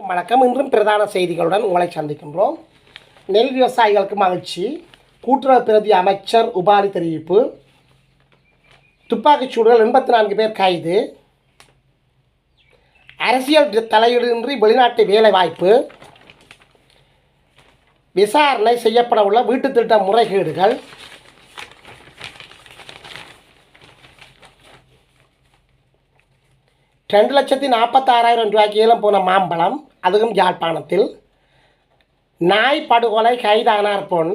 வணக்கம். இன்றும் பிரதான செய்திகளுடன் உங்களை சந்திக்கின்றோம். நெல் விவசாயிகளுக்கு மகிழ்ச்சி. கூட்டுறவு பிரதி அமைச்சர் உபாலி தெரிவிப்பு. துப்பாக்கிச் சூடுகள் எண்பத்தி நான்கு பேர் கைது. அரசியல் தலையீடின்றி வெளிநாட்டு வேலைவாய்ப்பு. விசாரணை செய்யப்பட உள்ள வீட்டு திட்ட முறைகேடுகள். ரெண்டு லட்சத்தி நாற்பத்தாறாயிரம் ரூபாய்க்கு ஏலம் போன மாம்பழம் அதுவும் யாழ்ப்பாணத்தில். நாய் படுகொலை கைதானார் பொன்.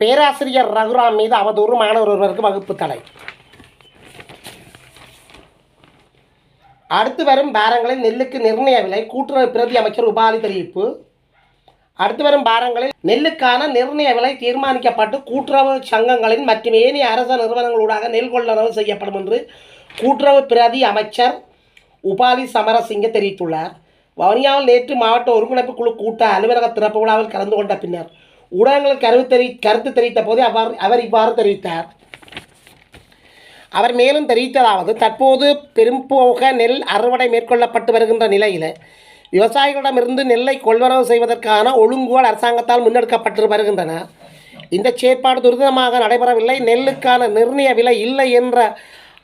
பேராசிரியர் ரகுராம் மீது அவதூறு மாணவர் ஒருவருக்கு வகுப்பு தடை. அடுத்து வரும் வாரங்களில் நெல்லுக்கு நிர்ணய விலை கூட்டுறவு பிரதி அமைச்சர் உபாலி தெரிவிப்பு. அடுத்து வரும் வாரங்களில் நெல்லுக்கான நிர்ணய விலை தீர்மானிக்கப்பட்டு கூட்டுறவு சங்கங்களின் மற்றும் ஏனைய அரச நிறுவனங்களூடாக நெல் கொள்ளளவு செய்யப்படும் என்று கூட்டுறவு பிரதி அமைச்சர் உபாலி சமரசிங்க தெரிவித்துள்ளார். வவுனியாவில் நேற்று மாவட்ட ஒருங்கிணைப்பு குழு கூட்ட அலுவலக திறப்பு விழாவில் கலந்து கொண்ட பின்னர் ஊடகங்கள் கருத்து தெரி கருத்து தெரிவித்த போதே அவர் அவர் இவ்வாறு தெரிவித்தார். அவர் மேலும் தெரிவித்ததாவது தற்போது பெரும்போக நெல் அறுவடை மேற்கொள்ளப்பட்டு வருகின்ற நிலையில் விவசாயிகளிடமிருந்து நெல்லை கொள்வனவு செய்வதற்கான ஒழுங்குகள் அரசாங்கத்தால் முன்னெடுக்கப்பட்டு வருகின்றன. இந்த செயற்பாடு துரிதமாக நடைபெறவில்லை. நெல்லுக்கான நிர்ணய விலை இல்லை என்ற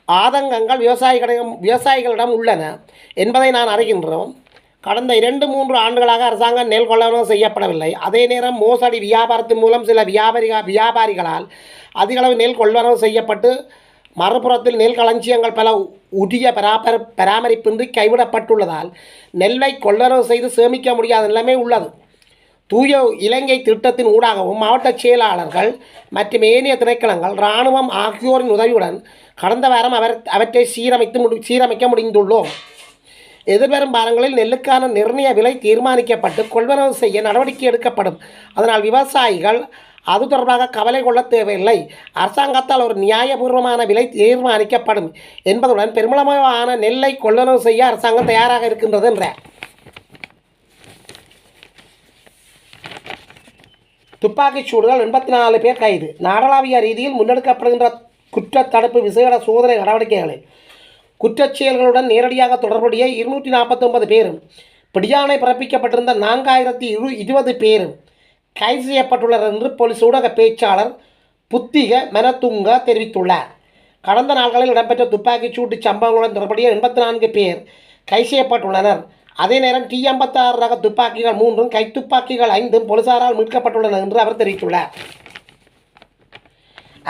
ஆதங்கங்கள் விவசாயிகளிடம் விவசாயிகளிடம் உள்ளன என்பதை நான் அறிகின்றோம். கடந்த இரண்டு மூன்று ஆண்டுகளாக அரசாங்கம் நெல் கொள்ளவனம் செய்யப்படவில்லை. அதே நேரம் மோசடி வியாபாரத்தின் மூலம் சில வியாபாரிக வியாபாரிகளால் அதிகளவு நெல் கொள்வனவு செய்யப்பட்டு மறுபுறத்தில் நெல் களஞ்சியங்கள் பல உரிய பராமரி பராமரிப்பின்றி கைவிடப்பட்டுள்ளதால் நெல்லை கொள்ளளவு செய்து சேமிக்க முடியாத நிலைமை உள்ளது. தூய இலங்கை திட்டத்தின் ஊடாகவும் மாவட்ட செயலாளர்கள் மற்றும் ஏனைய திணைக்களங்கள் இராணுவம் ஆகியோரின் உதவியுடன் கடந்த வாரம் அவர் அவற்றை சீரமைத்து முடி சீரமைக்க முடிந்துள்ளோம். எதிர்வரும் வாரங்களில் நெல்லுக்கான நிர்ணய விலை தீர்மானிக்கப்பட்டு கொள்வனவு செய்ய நடவடிக்கை எடுக்கப்படும். அதனால் விவசாயிகள் அது தொடர்பாக கவலை கொள்ள தேவையில்லை. அரசாங்கத்தால் ஒரு நியாயபூர்வமான விலை தீர்மானிக்கப்படும் என்பதுடன் பெருமளவான நெல்லை கொள்ளளவு செய்ய அரசாங்கம் தயாராக இருக்கின்றது என்றார். துப்பாக்கிச் சூடுகள் எண்பத்தி நாலு பேர் கைது. நாடளாவிய ரீதியில் முன்னெடுக்கப்படுகின்ற குற்ற தடுப்பு விசேட சோதனை நடவடிக்கைகளில் குற்றச் செயல்களுடன் நேரடியாக தொடர்புடைய இருநூற்றி நாற்பத்தொன்பது பேரும் பிடியாணை பிறப்பிக்கப்பட்டிருந்த நான்காயிரத்தி இரு இருபது பேரும் கைது செய்யப்பட்டுள்ளனர் என்று போலீஸ் ஊடக பேச்சாளர் புத்திக மனத்துங்க தெரிவித்துள்ளார். கடந்த நாட்களில் இடம்பெற்ற துப்பாக்கிச் சூட்டு சம்பவங்களுடன் தொடர்புடைய எண்பத்தி நான்கு பேர் கைது செய்யப்பட்டுள்ளனர். அதே நேரம் டி ஐம்பத்தாறு ரக துப்பாக்கிகள் மூன்றும் கைத்துப்பாக்கிகள் ஐந்தும் போலீசாரால் மீட்கப்பட்டுள்ளன என்று அவர் தெரிவித்துள்ளார்.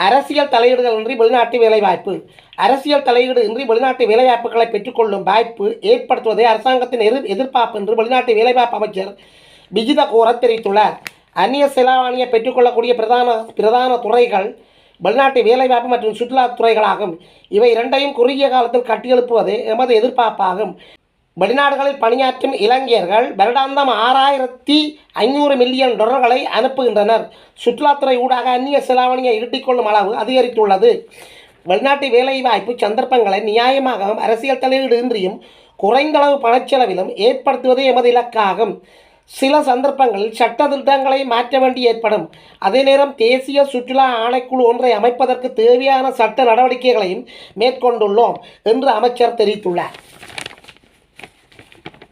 அரசியல் தலையீடுகள் இன்றி வெளிநாட்டு வேலைவாய்ப்பு. அரசியல் தலையீடு இன்றி வெளிநாட்டு வேலைவாய்ப்புகளை பெற்றுக்கொள்ளும் வாய்ப்பு ஏற்படுத்துவதே அரசாங்கத்தின் எதிர் எதிர்பார்ப்பு என்று வெளிநாட்டு வேலைவாய்ப்பு அமைச்சர் விஜித கோரத் தெரிவித்துள்ளார். அந்நிய செலாவணியை பெற்றுக்கொள்ளக்கூடிய பிரதான பிரதான துறைகள் வெளிநாட்டு வேலைவாய்ப்பு மற்றும் சுற்றுலாத் துறைகளாகும். இவை இரண்டையும் குறுகிய காலத்தில் கட்டியெழுப்புவதே எமது எதிர்பார்ப்பாகும். வெளிநாடுகளில் பணியாற்றும் இளைஞர்கள் வருடாந்தம் ஆறாயிரத்தி ஐநூறு மில்லியன் டொலர்களை அனுப்புகின்றனர். சுற்றுலாத்துறை ஊடாக அந்நிய செலாவணியை ஈட்டிக்கொள்ளும் அளவு அதிகரித்துள்ளது. வெளிநாட்டு வேலைவாய்ப்பு சந்தர்ப்பங்களை நியாயமாகவும் அரசியல் தலையீடு இன்றியும் குறைந்தளவு பணச்செலவிலும் ஏற்படுத்துவதே எமது இலக்காகும். சில சந்தர்ப்பங்களில் சட்ட திட்டங்களை மாற்ற வேண்டி ஏற்படும். அதே நேரம் தேசிய சுற்றுலா ஆணைக்குழு ஒன்றை அமைப்பதற்கு தேவையான சட்ட நடவடிக்கைகளையும் மேற்கொண்டுள்ளோம் என்று அமைச்சர் தெரிவித்துள்ளார்.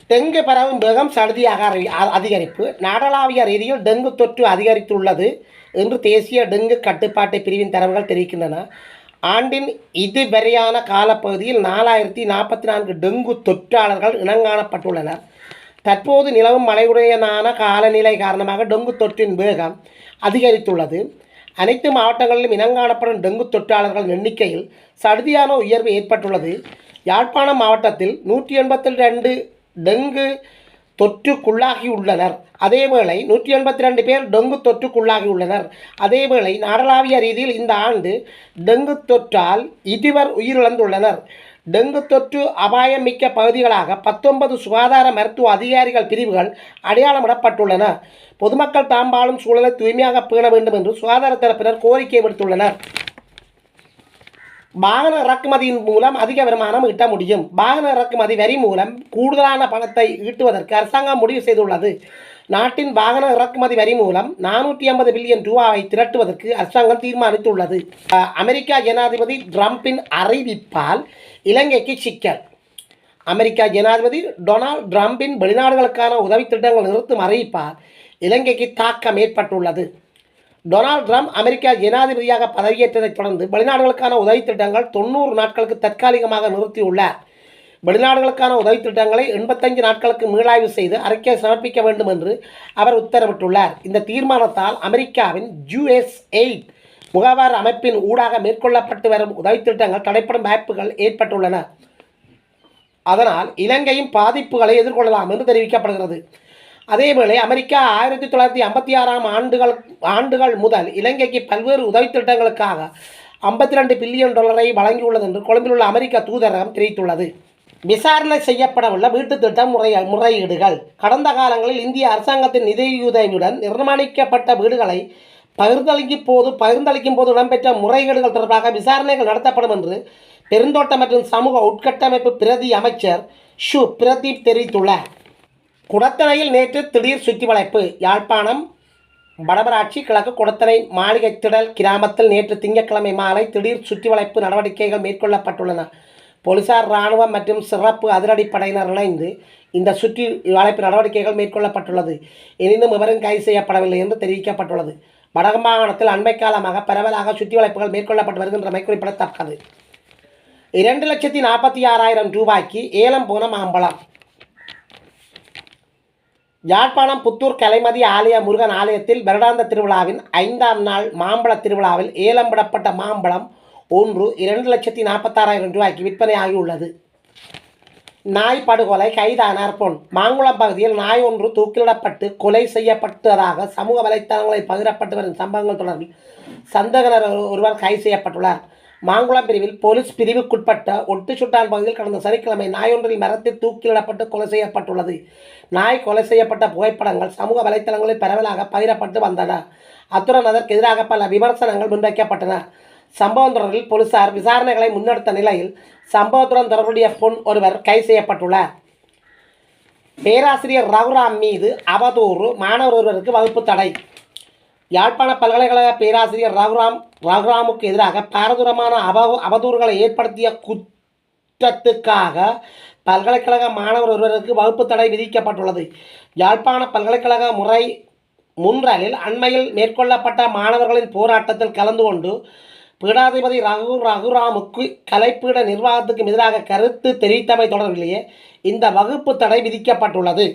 டெங்கு பரவும் வேகம் சடுதியாக அறி- அதிகரிப்பு. நாடளாவிய ரீதியில் டெங்கு தொற்று அதிகரித்துள்ளது என்று தேசிய டெங்கு கட்டுப்பாட்டு பிரிவின் தரவுகள் தெரிவிக்கின்றன. ஆண்டின் இதுவரையான காலப்பகுதியில் நாலாயிரத்தி நாற்பத்தி நான்கு டெங்கு தொற்றாளர்கள் இனங்காணப்பட்டுள்ளனர். தற்போது நிலவும் மழையுடையனான காலநிலை காரணமாக டெங்கு தொற்றின் வேகம் அதிகரித்துள்ளது. அனைத்து மாவட்டங்களிலும் இனங்காணப்படும் டெங்கு தொற்றாளர்கள் எண்ணிக்கையில் சடுதியான உயர்வு ஏற்பட்டுள்ளது. யாழ்ப்பாணம் மாவட்டத்தில் நூற்றி எண்பத்தி ரெண்டு டெங்கு தொற்றுக்குள்ளாகியுள்ளனர். அதேவேளை நூற்றி எண்பத்தி ரெண்டு பேர் டெங்கு தொற்றுக்குள்ளாகியுள்ளனர். அதேவேளை நாடளாவிய ரீதியில் இந்த ஆண்டு டெங்கு தொற்றால் இதுவர் உயிரிழந்துள்ளனர். டெங்கு தொற்று அபாயம் மிக்க பகுதிகளாக பத்தொன்பது சுகாதார மருத்துவ அதிகாரிகள் பிரிவுகள் அடையாளமிடப்பட்டுள்ளன. பொதுமக்கள் தாம்பாலும் சூழலை தூய்மையாக பேண வேண்டும் என்று சுகாதார தரப்பினர் கோரிக்கை விடுத்துள்ளனர். வாகன இறக்குமதியின் மூலம் அதிக வருமானம் ஈட்ட முடியும். வாகன இறக்குமதி வரி மூலம் கூடுதலான பணத்தை ஈட்டுவதற்கு அரசாங்கம் முடிவு செய்துள்ளது. நாட்டின் வாகன இறக்குமதி வரி மூலம் நானூற்றி ஐம்பது பில்லியன் ரூபாவை திரட்டுவதற்கு அரசாங்கம் தீர்மானித்துள்ளது. அமெரிக்கா ஜனாதிபதி ட்ரம்பின் அறிவிப்பால் இலங்கைக்கு சிக்கல். அமெரிக்கா ஜனாதிபதி டொனால்ட் ட்ரம்பின் வெளிநாடுகளுக்கான உதவி திட்டங்கள் நிறுத்தும் அறிவிப்பால் இலங்கைக்கு தாக்கம் ஏற்பட்டுள்ளது. டொனால்ட் ட்ரம்ப் அமெரிக்கா ஜனாதிபதியாக பதவியேற்றதைத் தொடர்ந்து வெளிநாடுகளுக்கான உதவி திட்டங்கள் தொண்ணூறு நாட்களுக்கு தற்காலிகமாக நிறுத்தியுள்ளார். வெளிநாடுகளுக்கான உதவி திட்டங்களை எண்பத்தஞ்சு நாட்களுக்கு மீளாய்வு செய்து அறிக்கை சமர்ப்பிக்க வேண்டும் என்று அவர் உத்தரவிட்டுள்ளார். இந்த தீர்மானத்தால் அமெரிக்காவின் ஜூஎஸ் எயிட் முகவர் அமைப்பின் ஊடாக மேற்கொள்ளப்பட்டு வரும் உதவி திட்டங்கள் தடைப்படும் வாய்ப்புகள் ஏற்பட்டுள்ளன. அதனால் இலங்கையும் பாதிப்புகளை எதிர்கொள்ளலாம் என்று தெரிவிக்கப்படுகிறது. அதேவேளை அமெரிக்கா ஆயிரத்தி தொள்ளாயிரத்தி ஐம்பத்தி ஆறாம் ஆண்டுகள் ஆண்டுகள் முதல் இலங்கைக்கு பல்வேறு உதவி திட்டங்களுக்காக ஐம்பத்தி ரெண்டு பில்லியன் டாலரை வழங்கியுள்ளது என்று கொழும்பில் உள்ள அமெரிக்க தூதரகம் தெரிவித்துள்ளது. விசாரணை செய்யப்படவுள்ள வீட்டு திட்டம் முறை முறையீடுகள். கடந்த காலங்களில் இந்திய அரசாங்கத்தின் நிதியுதவியுடன் நிர்மாணிக்கப்பட்ட வீடுகளை பகிர்ந்தளிக்கும் போது பகிர்ந்தளிக்கும் போது இடம்பெற்ற முறைகேடுகள் தொடர்பாக விசாரணைகள் நடத்தப்படும் என்று பெருந்தோட்டம் மற்றும் சமூக உட்கட்டமைப்பு பிரதி அமைச்சர் ஷு பிரதீப் தெரிவித்துள்ளார். குடத்தனையில் நேற்று திடீர் சுற்றி வளைப்பு. யாழ்ப்பாணம் வடபராட்சி கிழக்கு குடத்தனை மாளிகை திடல் கிராமத்தில் நேற்று திங்கட்கிழமை மாலை திடீர் சுற்றி வளைப்பு நடவடிக்கைகள் மேற்கொள்ளப்பட்டுள்ளன. போலீசார் இராணுவம் மற்றும் சிறப்பு அதிரடிப்படையினர் இணைந்து இந்த சுற்றி வளைப்பு நடவடிக்கைகள் மேற்கொள்ளப்பட்டுள்ளது. எனினும் எவரும் கைது செய்யப்படவில்லை என்று தெரிவிக்கப்பட்டுள்ளது. வடக மாகாணத்தில் அண்மை காலமாக பரவலாக சுற்றி வளைப்புகள் மேற்கொள்ளப்பட்டு வருகின்றமை குறிப்பிடத்தக்கது. இரண்டு லட்சத்தி நாற்பத்தி ஆறாயிரம் ரூபாய்க்கு ஏலம் போன மாம்பழம். யாழ்ப்பாணம் புத்தூர் கலைமதி ஆலய முருகன் ஆலயத்தில் வருடாந்த திருவிழாவின் ஐந்தாம் நாள் மாம்பழ திருவிழாவில் ஏலம்பிடப்பட்ட மாம்பழம் ஒன்று இரண்டு லட்சத்தி நாற்பத்தாறாயிரம் ரூபாய்க்கு விற்பனையாகியுள்ளது நாய் படுகொலை கைதானார் பொன். மாங்குளம் பகுதியில் நாய் ஒன்று தூக்கிலிடப்பட்டு கொலை செய்யப்பட்டதாக சமூக வலைத்தளங்களில் பகிரப்பட்டு வரும் சம்பவங்கள் தொடர்பில் சந்தகர ஒருவர் கைது செய்யப்பட்டுள்ளார். மாங்குளம் பிரிவில் போலீஸ் பிரிவுக்குட்பட்ட ஒட்டுச்சுட்டான் பகுதியில் கடந்த சனிக்கிழமை நாயொன்றில் மரத்தில் தூக்கிலிடப்பட்டு கொலை செய்யப்பட்டுள்ளது. நாய் கொலை செய்யப்பட்ட புகைப்படங்கள் சமூக வலைத்தளங்களில் பரவலாக பகிரப்பட்டு வந்தன. அத்துடன் அதற்கு எதிராக பல விமர்சனங்கள் முன்வைக்கப்பட்டன. சம்பவம் தொடர்பில் போலீசார் விசாரணைகளை முன்னெடுத்த நிலையில் சம்பவத்துடன் தொடர்புடைய பொன் ஒருவர் கைது செய்யப்பட்டுள்ளார் பேராசிரியர் ரகுராம் மீது அவதூறு மாணவர் ஒருவருக்கு வகுப்பு தடை. யாழ்ப்பாண பல்கலைக்கழக பேராசிரியர் ரகுராம் ரகுராமுக்கு எதிராக பாரதூரமான அவ அவதூறுகளை ஏற்படுத்திய குற்றத்துக்காக பல்கலைக்கழக மாணவர் ஒருவருக்கு வகுப்பு தடை விதிக்கப்பட்டுள்ளது. யாழ்ப்பாண பல்கலைக்கழக முறை முன்றலில் அண்மையில் மேற்கொள்ளப்பட்ட மாணவர்களின் போராட்டத்தில் கலந்து கொண்டு பீடாதிபதி ரகு ரகுராமுக்கு கலைப்பீட நிர்வாகத்துக்கு எதிராக கருத்து தெரிவித்தமை தொடர்பிலேயே இந்த வகுப்பு தடை விதிக்கப்பட்டுள்ளது.